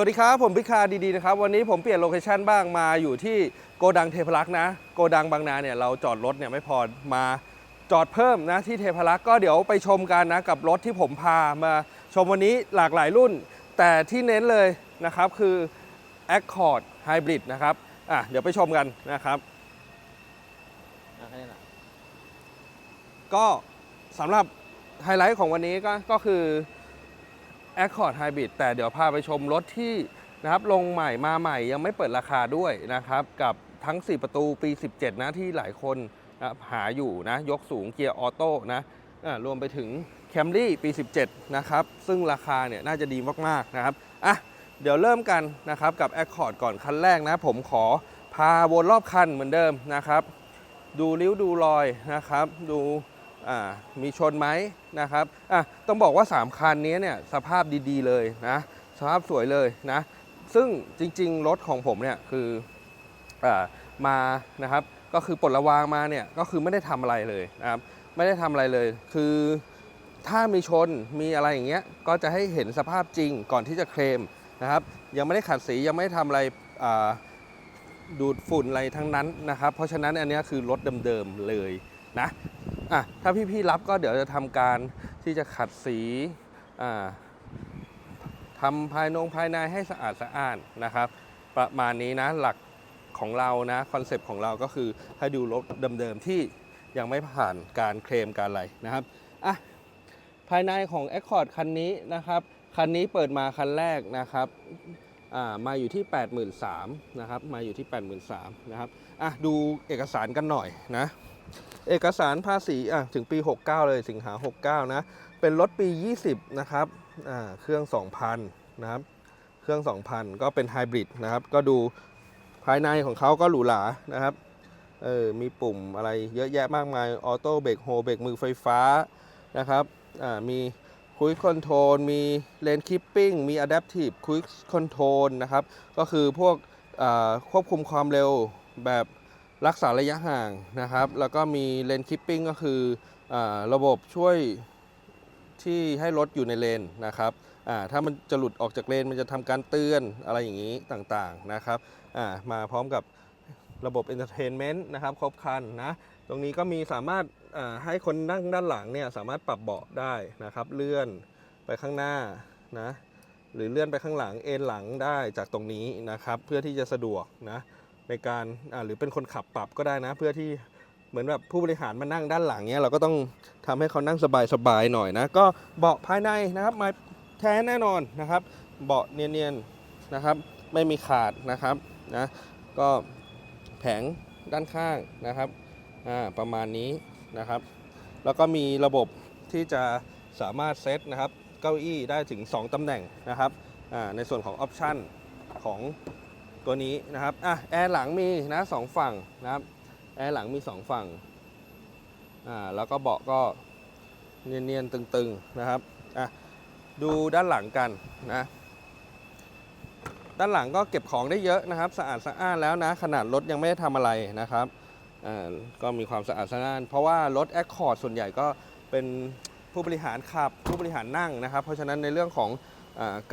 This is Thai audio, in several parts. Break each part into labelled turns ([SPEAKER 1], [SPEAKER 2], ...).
[SPEAKER 1] วัสดีครับ ผมพิคาดีๆนะครับ วันนี้ผมเปลี่ยนโลเคชันบ้างมาอยู่ที่โกดังเทพรักษ์นะ โกดังบางนาเนี่ยเราจอดรถเนี่ยไม่พอมาจอดเพิ่มนะที่เทพรักษ์ก็เดี๋ยวไปชมกันนะกับรถที่ผมพามาชมวันนี้หลากหลายรุ่น แต่ที่เน้นเลยนะครับคือ Accord Hybrid นะครับอะเดี๋ยวไปชมกันนะครับอะแค่นี้นะก็สำหรับไฮไลท์ของวันนี้ก็ก็คือ Accord Hybrid แต่เดี๋ยวพาไปชมรถที่นะครับลงใหม่มาใหม่ยังไม่เปิดราคาด้วยนะครับ กับทั้ง 4 ประตูปี 17 นะที่หลายคนนะหาอยู่นะ ยกสูงเกียร์ออโต้นะรวมไปถึง Camry ปี 17 นะครับ ซึ่งราคาเนี่ยน่าจะดีมาก ๆ นะครับอะเดี๋ยวเริ่มกันนะครับกับ Accord ก่อนคันแรกนะ ผมขอพาวนรอบคันเหมือนเดิมนะครับ ดูริ้วดูรอยนะครับ ดู มีชนไหมนะครับอะต้องบอกว่า 3 คันนี้เนี่ยสภาพดีๆเลยนะ สภาพสวยเลยนะ ซึ่งจริง ๆ รถของผมเนี่ยคืออมานะครับ ก็คือปลดระวางมาเนี่ยก็คือไม่ได้ทำอะไรเลยนะครับ ไม่ได้ทำอะไรเลย คือถ้ามีชนมีอะไรอย่างเงี้ยก็จะให้เห็นสภาพจริงก่อนที่จะเคลมนะครับ ยังไม่ได้ขัดสียังไม่ได้ทำอะไรดูดฝุ่นอะไรทั้งนั้นนะครับ เพราะฉะนั้นอันนี้คือรถเดิมๆเลยนะ อะถ้าพี่ๆรับก็เดี๋ยวจะทำการที่จะขัดสีอ่าทำภายนงภายในให้สะอาดสะอ้านนะครับ ประมาณนี้นะหลักของเรานะคอนเซปต์ของเราก็คือให้ดูรถเดิมๆที่ยังไม่ผ่านการเคลมการอะไรนะครับอะภายในของ Accord คันนี้นะครับ คันนี้เปิดมาคันแรกนะครับอ่ามาอยู่ที่ 83,000นะครับ มาอยู่ที่ 83,000นะครับ อะ ดูเอกสารกันหน่อยนะ เอกสารภาษีอะถึงปี 69 เลยสิงหา 69 นะ เป็นรถปี 20 นะครับอ่าเครื่อง 2,000 นะครับ เครื่อง 2,000 ก็เป็นไฮบริดนะครับ ก็ดูภายในของเขาก็หรูหรานะครับเออมีปุ่มอะไรเยอะแยะมากมายออโต้เบรกโฮเบรกมือไฟฟ้านะครับอ่ามีคุยคอนโทรลมีเลนคิปปิ้งมีอะ a p ปทีฟคุยคอนโทรลนะครับ ก็คือพวกควบคุมความเร็วแบบ รักษาระยะห่างนะครับ แล้วก็มีเลนคิปปิ้งก็คืออระบบช่วยที่ให้รถอยู่ในเลนนะครับถ้ามันจะหลุดออกจากเลนมันจะทำการเตือนอะไรอย่างนี้ต่างๆนะครับมาพร้อมกับระบบเอนเตอร์เทนเมนต์นะครับครบครันนะตรงนี้ก็มีสามารถให้คนนั่งด้านหลังเนี่ยสามารถปรับเบาะได้นะครับ เลื่อนไปข้างหน้านะหรือเลื่อนไปข้างหลังเอนหลังได้จากตรงนี้นะครับ เพื่อที่จะสะดวกนะ ในการหรือเป็นคนขับปรับก็ได้นะ เพื่อที่เหมือนแบบผู้บริหารมานั่งด้านหลังเนี่ยเราก็ต้องทำให้เขานั่งสบายๆหน่อยนะ ก็เบาะภายในนะครับไม้แท้แน่นอนนะครับ เบาะเนียนๆนะครับ ไม่มีขาดนะครับนะก็แผงด้านข้างนะครับอ่าประมาณนี้นะครับ แล้วก็มีระบบที่จะสามารถเซตนะครับ เก้าอี้ได้ถึง 2ตำแหน่งนะครับอ่าในส่วนของออปชันของ ตัวนี้นะครับอะแอร์หลังมีนะสองฝั่งนะครับแอร์หลังมี2ฝั่งอ่าแล้วก็เบาะก็เนียนๆตึงๆนะครับอะดูด้านหลังกันนะด้านหลังก็เก็บของได้เยอะนะครับสะอาดสะอ้านแล้วนะ ขนาดรถยังไม่ได้ทำอะไรนะครับอ่าก็มีความสะอาดสะอ้าน เพราะว่ารถ Accord ส่วนใหญ่ก็เป็นผู้บริหารขับผู้บริหารนั่งนะครับ เพราะฉะนั้นในเรื่องของ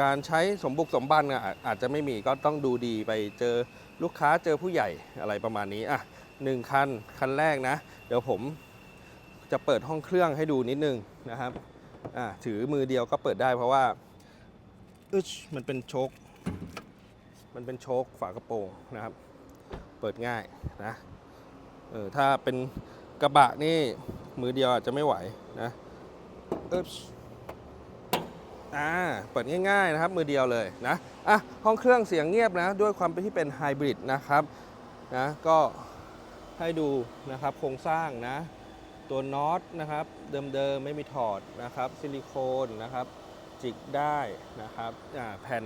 [SPEAKER 1] การใช้สมบุกสมบันออาจจะไม่มีก็ต้องดูดีไปเจอลูกค้าเจอผู้ใหญ่อะไรประมาณนี้อะหนึ่งคันคันแรกนะ เดี๋ยวผมจะเปิดห้องเครื่องให้ดูนิดนึงนะครับอะถือมือเดียวก็เปิดได้เพราะว่าอึชมันเป็นโชคมันเป็นโชคฝากระโปรงนะครับ เปิดง่ายนะเออถ้าเป็นกระบะนี่มือเดียวอาจจะไม่ไหวนะอึ๊บ อ่าเปิดง่ายๆนะครับมือเดียวเลยนะอะห้องเครื่องเสียงเงียบนะ ด้วยความที่เป็นไฮบริดนะครับนะก็ให้ดูนะครับโครงสร้างนะตัวน็อตนะครับเดิมๆไม่มีถอดนะครับซิลิโคนนะครับจิกได้นะครับแผ่น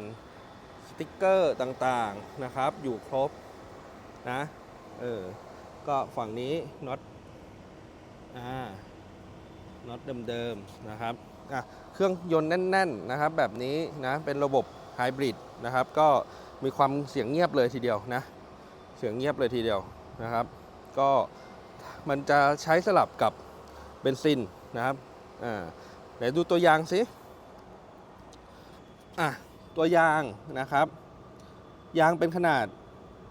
[SPEAKER 1] สติกเกอร์ต่างๆนะครับอยู่ครบนะเออก็ฝั่งนี้น็อตอ่าน็อตเดิมๆนะครับ เครื่องยนต์แน่นๆนะครับแบบนี้นะเป็นระบบไฮบริดนะครับก็มีความเสียงเงียบเลยทีเดียวนะเสียงเงียบเลยทีเดียวนะครับ ก็มันจะใช้สลับกับเบนซินนะครับอ่าไหนดูตัวอย่างสิอะตัวยางนะครับ ยางเป็นขนาด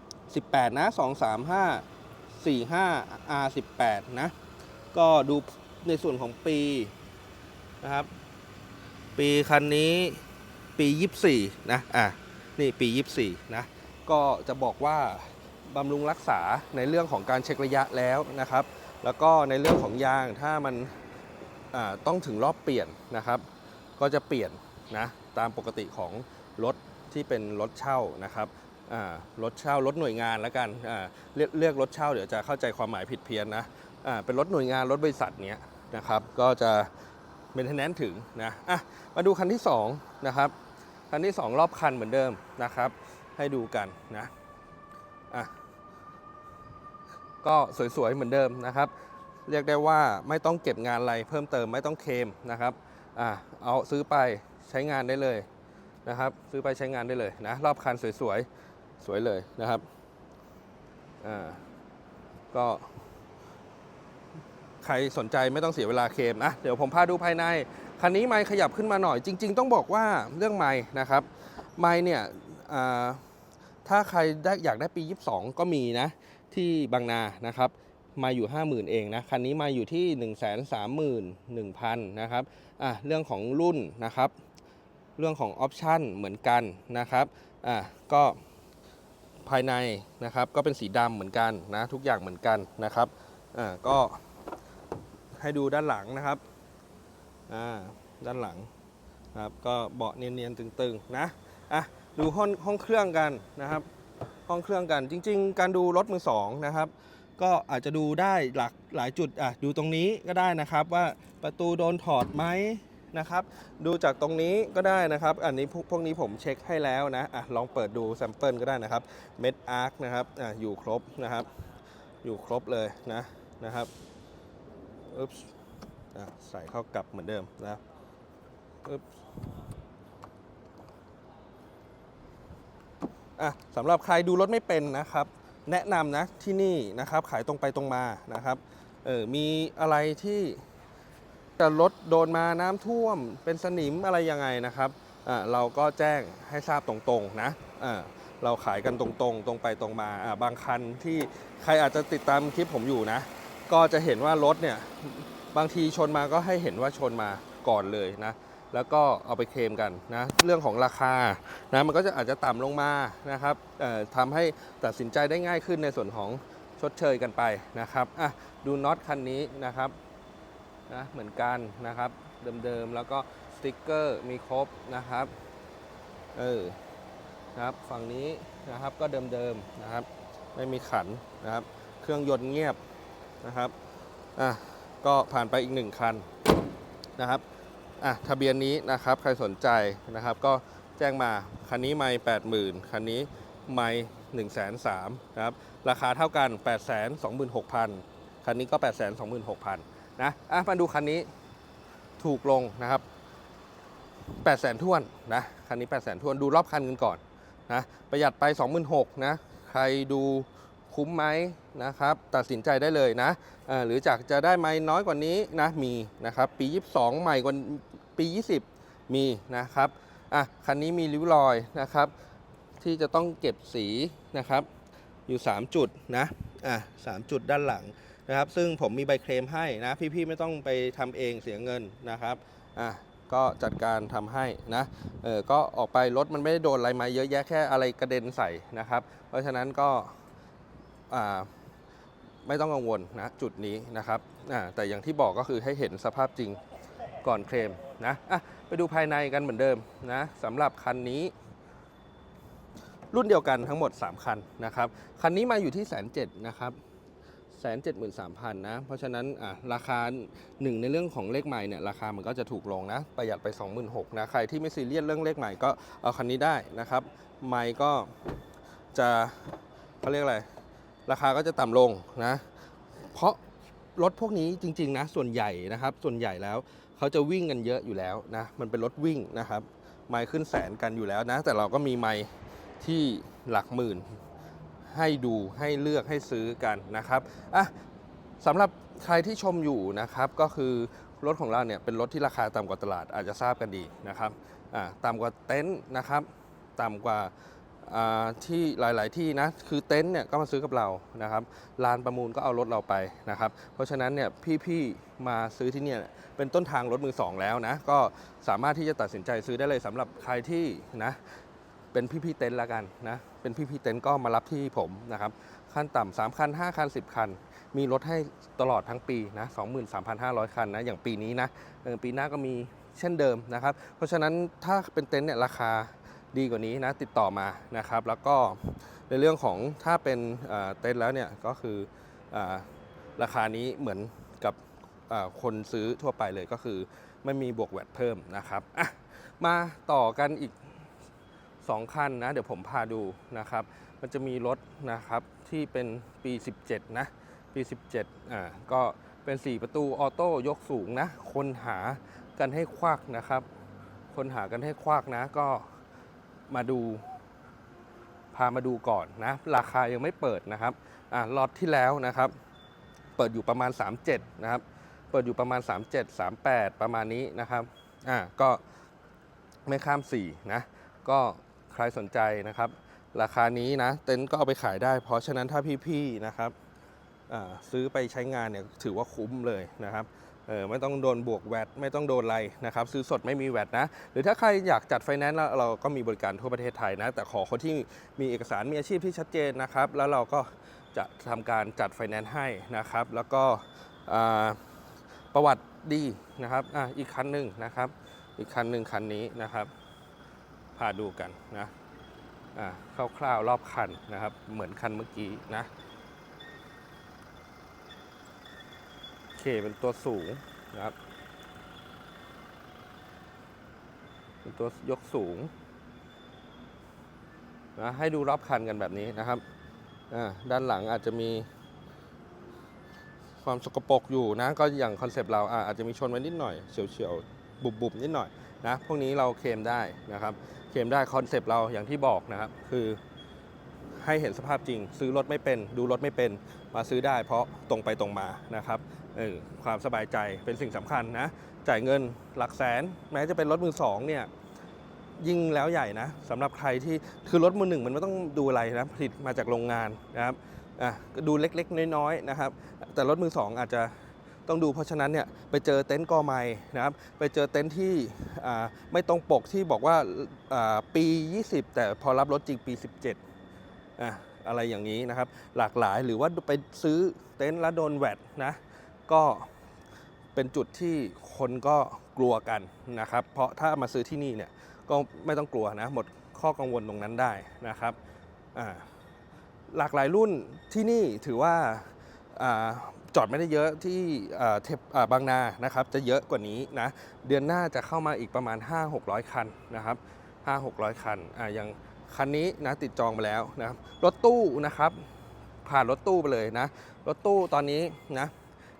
[SPEAKER 1] 18 นะ 2 3 5 4 5 R 18 นะ ก็ดูในส่วนของปี นะครับ ปีคันนี้ปี 24 นะ อะ นี่ปี 24 นะ ก็จะบอกว่าบำรุงรักษาในเรื่องของการเช็คระยะแล้วนะครับ แล้วก็ในเรื่องของยางถ้ามันต้องถึงรอบเปลี่ยนนะครับ ก็จะเปลี่ยนนะตามปกติของรถที่เป็นรถเช่านะครับรถเช่ารถหน่วยงานแล้วกันเรียกเรียกรถเช่าเดี๋ยวจะเข้าใจความหมายผิดเพี้ยนนะเป็นรถหน่วยงานรถบริษัทเนี้ยนะครับ ก็จะ เป็นทนแนนถึงนะอะมาดูคันที่สองนะครับคันที่สองรอบคันเหมือนเดิมนะครับ ให้ดูกันนะอะก็สวยๆเหมือนเดิมนะครับ เรียกได้ว่าไม่ต้องเก็บงานอะไรเพิ่มเติมไม่ต้องเคลมนะครับอะเอาซื้อไปใช้งานได้เลยนะครับ ซื้อไปใช้งานได้เลยนะรอบคันสวยๆสวยเลยนะครับอ่าก็ ครสนใจไม่ต้องเสียเวลาเคมนะเดี๋ยวผมพาดูภายใน คันนี้ไมค์ขยับขึ้นมาหน่อย จริง ๆ ต้องบอกว่าเรื่องไมค์นะครับ ไมค์เนี่ยถ้าใครได้อยากได้ปี 22 ก็มีนะ ที่บางนานะครับมาอยู่ 50,000 เองนะ คันนี้มาอยู่ที่ 1 3 1 0 0 0 นะครับอะเรื่องของรุ่นนะครับ เรื่องของออปชันเหมือนกันนะครับอะก็ภายในนะครับก็เป็นสีดำเหมือนกันนะทุกอย่างเหมือนกันนะครับอ่าก็ ให้ดูด้านหลังนะครับอ่าด้านหลังนะครับก็เบาะเนียนๆตึงๆนะอะดูห้องห้องเครื่องกันนะครับ ห้องเครื่องกันจริง ๆ การดูรถมือสองนะครับ ก็อาจจะดูได้หลากหลายจุดอะดูตรงนี้ก็ได้นะครับว่าประตูโดนถอดไหมนะครับ ดูจากตรงนี้ก็ได้นะครับ อันนี้พวกพวกนี้ผมเช็คให้แล้วนะอะลองเปิดดูแซมเปิลก็ได้นะครับเม็ดอาร์คนะครับอะอยู่ครบนะครับ อยู่ครบเลยนะนะครับ อึ๊บใส่เข้ากลับเหมือนเดิมนะอึ๊บอะสำหรับใครดูรถไม่เป็นนะครับ แนะนำนะที่นี่นะครับขายตรงไปตรงมานะครับเออมีอะไรที่จะรถโดนมาน้ำท่วมเป็นสนิมอะไรยังไงนะครับอ่าเราก็แจ้งให้ทราบตรงๆนะอ่าเราขายกันตรงๆ ตรงไปตรงมาอ่าบางคันที่ใครอาจจะติดตามคลิปผมอยู่นะ ก็จะเห็นว่ารถเนี่ยบางทีชนมาก็ให้เห็นว่าชนมาก่อนเลยนะแล้วก็เอาไปเคลมกันนะเรื่องของราคานะมันก็จะอาจจะต่ำลงมานะครับเอ่อทำให้ตัดสินใจได้ง่ายขึ้นในส่วนของชดเชยกันไปนะครับอะดูน็อตคันนี้นะครับนะเหมือนกันนะครับเดิมๆแล้วก็สติ๊กเกอร์มีครบนะครับเออนะครับฝั่งนี้นะครับก็เดิมๆนะครับไม่มีขันนะครับ เครื่องยนต์เงียบ นะครับอะก็ผ่านไปอีกหนึ่งคันนะครับอะทะเบียนนี้นะครับใครสนใจนะครับ ก็แจ้งมาคันนี้ไม่แปดหมื่นคันนี้ไม่หนึ่งแสนสามนะครับราคาเท่ากัน8ปดแสนสองหมื่นหกพันคันนี้ก็8ปดแสนสองหมื่นหกพันนะอะมาดูคันนี้ถูกลงนะครับ8ปดแสนท้วนนะคันนี้8ปดแสนท้วนดูรอบคันกันก่อนนะประหยัดไป 26,000นะใครดู คุ้มไหมนะครับ ตัดสินใจได้เลยนะหรือจากจะได้ไม่น้อยกว่านี้นะมีนะครับ ปี 22 ใหม่กว่าปี 20 มีนะครับอะคันนี้มีริ้วรอยนะครับ ที่จะต้องเก็บสีนะครับ อยู่ 3 จุดนะอะสามจุดด้านหลังนะครับ ซึ่งผมมีใบเคลมให้นะ พี่ๆไม่ต้องไปทำเองเสียเงินนะครับอะก็จัดการทำให้นะเออก็ออกไปรถมันไม่ได้โดนอะไรมาเยอะแยะแค่อะไรกระเด็นใส่นะครับ เพราะฉะนั้นก็ ไม่ต้องกังวลนะจุดนี้นะครับแต่อย่างที่บอกก็คือให้เห็นสภาพจริงก่อนเคลมนะะไปดูภายในกันเหมือนเดิมนะสำหรับคันนี้ รุ่นเดียวกันทั้งหมด 3 คันนะครับ คันนี้มาอยู่ที่แสนเจ็ดนะครับแสนเจ็ดหมื่นสามพันนะ เพราะฉะนั้นอะราคาหนึ่งในเรื่องของเลขใหม่เนี่ยราคามันก็จะถูกลงนะ ประหยัดไป 26,000นะ ใครที่ไม่ซีเรียสเรื่องเลขใหม่ก็เอาคันนี้ได้นะครับใหม่ก็จะเขาเรียกอะไร ราคาก็จะต่ำลงนะ เพราะรถพวกนี้จริง ๆ นะ ส่วนใหญ่นะครับ ส่วนใหญ่แล้วเขาจะวิ่งกันเยอะอยู่แล้วนะ มันเป็นรถวิ่งนะครับ ไมล์ขึ้นแสนกันอยู่แล้วนะ แต่เราก็มีไมล์ที่หลักหมื่น ให้ดูให้เลือกให้ซื้อกันนะครับอะสำหรับใครที่ชมอยู่นะครับ ก็คือรถของเราเนี่ยเป็นรถที่ราคาต่ำกว่าตลาดอาจจะทราบกันดีนะครับอ่าต่ำกว่าเต็นท์นะครับ ต่ำกว่า ที่หลาย ๆ ที่นะคือเต็นท์เนี่ยก็มาซื้อกับเรานะครับลานประมูลก็เอารถเราไปนะครับ เพราะฉะนั้นเนี่ยพี่ ๆ มาซื้อที่เนี่ยเป็นต้นทางรถมือสองแล้วนะก็สามารถที่จะตัดสินใจซื้อได้เลยสำหรับใครที่นะเป็นพี่ ๆ เต็นท์ละกันนะเป็นพี่ๆเต็นท์ก็มารับที่ผมนะครับขั้นต่ำสามคันห้าคันสิบคัน มีรถให้ตลอดทั้งปีนะ23,500คันนะอย่างปีนี้นะปีหน้าก็มีเช่นเดิมนะครับ เพราะฉะนั้นถ้าเป็นเต็นท์เนี่ยราคา ดีกว่านี้นะติดต่อมานะครับ แล้วก็ในเรื่องของถ้าเป็นเต็นท์แล้วเนี่ยก็คืออราคานี้เหมือนกับคนซื้อทั่วไปเลยก็คือไม่มีบวกแวดเพิ่มนะครับอะมาต่อกันอีก 2 คันนะ เดี๋ยวผมพาดูนะครับ มันจะมีรถนะครับที่เป็นปี 17 นะ ปี 17อ่าก็เป็น 4 ประตูออโต้ยกสูงนะ คนหากันให้ควักนะครับ คนหากันให้ควักนะก็ มาดู พามาดูก่อนนะ ราคายังไม่เปิดนะครับอ่าล็อตที่แล้วนะครับ เปิดอยู่ประมาณ 37 นะครับ เปิดอยู่ประมาณ 37 38 ประมาณนี้นะครับอ่าก็ไม่ข้าม 4 นะ ก็ใครสนใจนะครับ ราคานี้นะ เต็นท์ก็เอาไปขายได้ เพราะฉะนั้นถ้าพี่ๆนะครับอ่าซื้อไปใช้งานเนี่ยถือว่าคุ้มเลยนะครับ เออไม่ต้องโดนบวกแวดไม่ต้องโดนอะไรนะครับ ซื้อสดไม่มีแวดนะ หรือถ้าใครอยากจัดไฟแนนซ์เราก็มีบริการทั่วประเทศไทยนะ แต่ขอคนที่มีเอกสารมีอาชีพที่ชัดเจนนะครับ แล้วเราก็จะทำการจัดไฟแนนซ์ให้นะครับ แล้วก็ประวัติดีนะครับอะอีกคันหนึ่งนะครับ อีกคันหนึ่งคันนี้นะครับ พาดูกันนะอ่าคร่าวๆรอบคันนะครับ เหมือนคันเมื่อกี้นะ เคเป็นตัวสูงนะครับ เป็นตัวยกสูงนะให้ดูรอบคันกันแบบนี้นะครับอ่าด้านหลังอาจจะมี ความสกปรกอยู่นะ ก็อย่างคอนเซปต์เราอะอาจจะมีชนไว้นิดหน่อยเฉียวๆ บุบๆ นิดหน่อยนะ พวกนี้เราเคลมได้นะครับ เคลมได้คอนเซปต์เราอย่างที่บอกนะครับ คือ ให้เห็นสภาพจริง ซื้อรถไม่เป็น ดูรถไม่เป็น มาซื้อได้เพราะตรงไปตรงมานะครับเออความสบายใจเป็นสิ่งสำคัญนะ จ่ายเงินหลักแสน แม้จะเป็นรถมือสองเนี่ยยิ่งแล้วใหญ่นะสำหรับใครที่คือรถมือหนึ่งมันไม่ต้องดูอะไรนะผลิตมาจากโรงงานนะครับอะก็ดูเล็กๆ น้อยๆนะครับ แต่รถมือสองอาจจะต้องดูเพราะฉะนั้นเนี่ยไปเจอเต็นท์กอไม้นะครับไปเจอเต็นท์ที่ไม่ตรงปกที่บอกว่าอ่าปี 20 แต่พอรับรถจริงปี 17 อะอะไรอย่างนี้นะครับ หลากหลายหรือว่าไปซื้อเต็นท์แล้วโดนแวดนะก็เป็นจุดที่คนก็กลัวกันนะครับ เพราะถ้ามาซื้อที่นี่เนี่ยก็ไม่ต้องกลัวนะหมดข้อกังวลตรงนั้นได้นะครับหลากหลายรุ่นที่นี่ถือว่าจอดไม่ได้เยอะที่เทปบางนานะครับ จะเยอะกว่านี้นะเดือนหน้าจะเข้ามาอีกประมาณ 5-600 คันนะครับ5-600 คันออย่าง คันนี้นะติดจองไปแล้วนะครับรถตู้นะครับผ่านรถตู้ไปเลยนะ รถตู้ตอนนี้นะ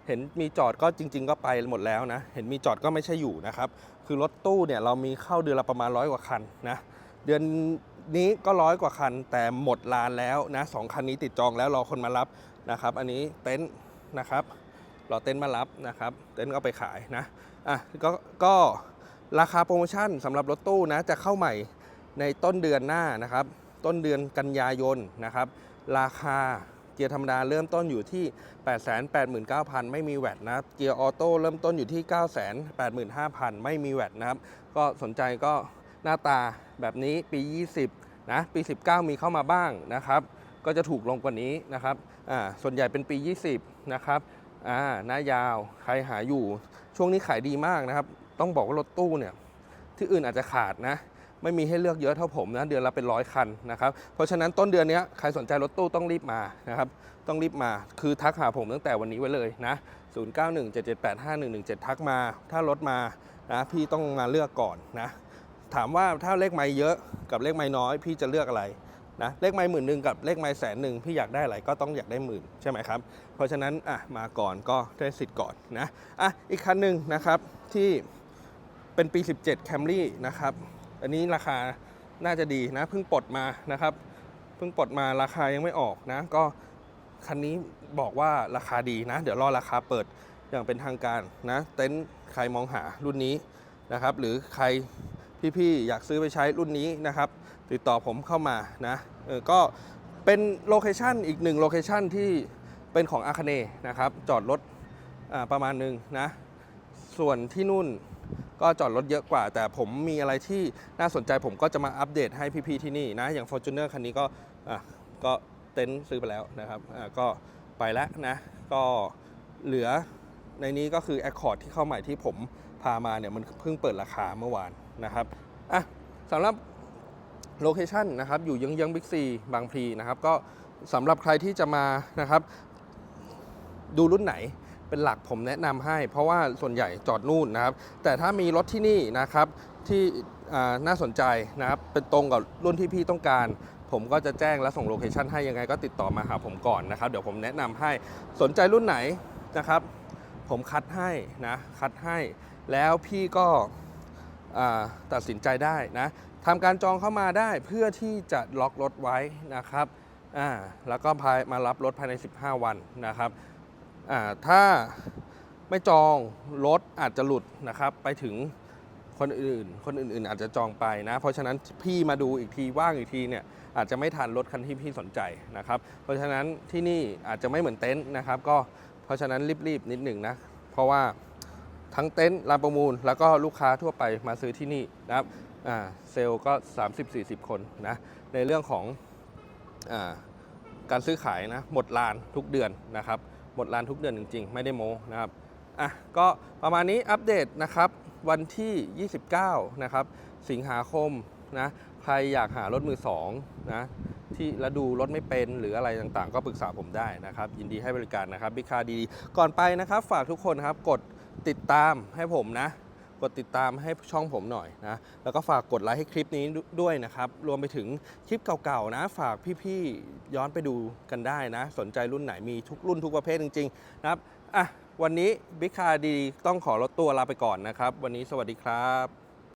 [SPEAKER 1] เห็นมีจอดก็จริง ๆ ก็ไปหมดแล้วนะ เห็นมีจอดก็ไม่ใช่อยู่นะครับ คือรถตู้เนี่ยเรามีเข้าเดือนละประมาณร้อยกว่าคันนะ เดือนนี้ก็ร้อยกว่าคัน แต่หมดลานแล้วนะสองคันนี้ติดจองแล้วรอคนมารับนะครับ อันนี้เต็นท์นะครับรอเต็นท์มารับนะครับ เต็นท์ก็ไปขายนะ อะก็ก็ราคาโปรโมชั่นสำหรับรถตู้นะจะเข้าใหม่ ในต้นเดือนหน้านะครับ ต้นเดือนกันยายนนะครับ ราคาเกียร์ธรรมดาเริ่มต้นอยู่ที่ 889,000 ไม่มีแวตนะครับ เกียร์ออโต้เริ่มต้นอยู่ที่ 985,000 ไม่มีแวตนะครับ ก็สนใจก็หน้าตาแบบนี้ปี 20 นะ ปี 19 มีเข้ามาบ้างนะครับ ก็จะถูกลงกว่านี้นะครับ อ่า ส่วนใหญ่เป็นปี 20 นะครับ อ่า หน้ายาว ใครหาอยู่ ช่วงนี้ขายดีมากนะครับ ต้องบอกว่ารถตู้เนี่ย ที่อื่นอาจจะขาดนะ ไม่มีให้เลือกเยอะเท่าผมนะเดือนละเป็นร้อยคันนะครับเพราะฉะนั้นต้นเดือนนี้ใครสนใจรถตู้ต้องรีบมานะครับต้องรีบมาคือทักหาผมตั้งแต่วันนี้ไว้เลยนะ0917785117 ทักมา ถ้ารถมานะพี่ต้องมาเลือกก่อนนะถามว่าถ้าเลขไม้เยอะกับเลขไม้น้อย พี่จะเลือกอะไรนะเลขไม้หมื่นหนึ่งกับเลขไม้แสนหนึ่งพี่อยากได้อะไรก็ต้องอยากได้หมื่นใช่ไหมครับเพราะฉะนั้นอะมาก่อนก็ได้สิทธิ์ก่อนนะอะอีกคันหนึ่งนะครับที่เป็นปี 17 Camry นะครับ อันนี้ราคาน่าจะดีนะเพิ่งปลดมานะครับเพิ่งปลดมาราคายังไม่ออกนะ ก็คันนี้บอกว่าราคาดีนะ เดี๋ยวรอราคาเปิดอย่างเป็นทางการนะ เต็นท์ใครมองหารุ่นนี้นะครับ หรือใครพี่ๆอยากซื้อไปใช้รุ่นนี้นะครับ ติดต่อผมเข้ามานะเออก็เป็นโลเคชันอีกหนึ่งโลเคชันที่เป็นของอาคเนนะครับ จอดรถประมาณหนึ่งนะ ส่วนที่นู่น ก็จอดรถเยอะกว่า แต่ผมมีอะไรที่น่าสนใจผมก็จะมาอัปเดตให้พี่ๆที่นี่นะ อย่าง Fortuner คันนี้ก็อะก็เต็นท์ซื้อไปแล้วนะครับอะก็ไปแล้วนะ ก็เหลือในนี้ก็คือ Accord ที่เข้าใหม่ที่ผมพามาเนี่ยมันเพิ่งเปิดราคาเมื่อวานนะครับอะสำหรับโลเคชันนะครับอยู่ยังยังบิ๊กซีบางพลีนะครับก็สำหรับใครที่จะมานะครับ ดูรุ่นไหน เป็นหลักผมแนะนำให้ เพราะว่าส่วนใหญ่จอดนู่นนะครับ แต่ถ้ามีรถที่นี่นะครับที่น่าสนใจนะครับเป็นตรงกับรุ่นที่พี่ต้องการ ผมก็จะแจ้งและส่งโลเคชันให้ยังไงก็ติดต่อมาหาผมก่อนนะครับ เดี๋ยวผมแนะนำให้สนใจรุ่นไหนนะครับ ผมคัดให้นะคัดให้ แล้วพี่ก็ตัดสินใจได้นะทำการจองเข้ามาได้เพื่อที่จะล็อกรถไว้นะครับอ่าแล้วก็ภายมารับรถภายใน 15 วันนะครับ ถ้าไม่จองรถอาจจะหลุดนะครับไปถึงคนอื่น คนอื่นๆ อาจจะจองไปนะ เพราะฉะนั้นพี่มาดูอีกทีว่างอีกทีเนี่ยอาจจะไม่ทันรถคันที่พี่สนใจนะครับ เพราะฉะนั้นที่นี่อาจจะไม่เหมือนเต็นท์นะครับ ก็เพราะฉะนั้นรีบๆนิดหนึ่งนะ เพราะว่าทั้งเต็นท์ลานประมูล แล้วก็ลูกค้าทั่วไปมาซื้อที่นี่นะครับอ่าเซลล์ก็ 30-40 คนนะในเรื่องของอการซื้อขายนะหมดลานทุกเดือนนะครับ หมดลานทุกเดือนจริง ๆ ไม่ได้โม้นะครับอะก็ประมาณนี้อัปเดตนะครับวันที่ 29 นะครับ สิงหาคมนะใครอยากหารถมือสองนะที่แล้วดูรถไม่เป็นหรืออะไรต่างๆ ก็ปรึกษาผมได้นะครับ ยินดีให้บริการนะครับบิคาดีก่อนไปนะครับ ฝากทุกคนครับกดติดตามให้ผมนะ กดติดตามให้ช่องผมหน่อยนะ แล้วก็ฝากกดไลค์ให้คลิปนี้ด้วยนะครับ รวมไปถึงคลิปเก่าๆนะ ฝากพี่ๆย้อนไปดูกันได้นะ สนใจรุ่นไหนมีทุกรุ่นทุกประเภทจริงๆนะครับอะวันนี้บิ๊กคาดีต้องขอลดตัวลาไปก่อนนะครับ วันนี้สวัสดีครับ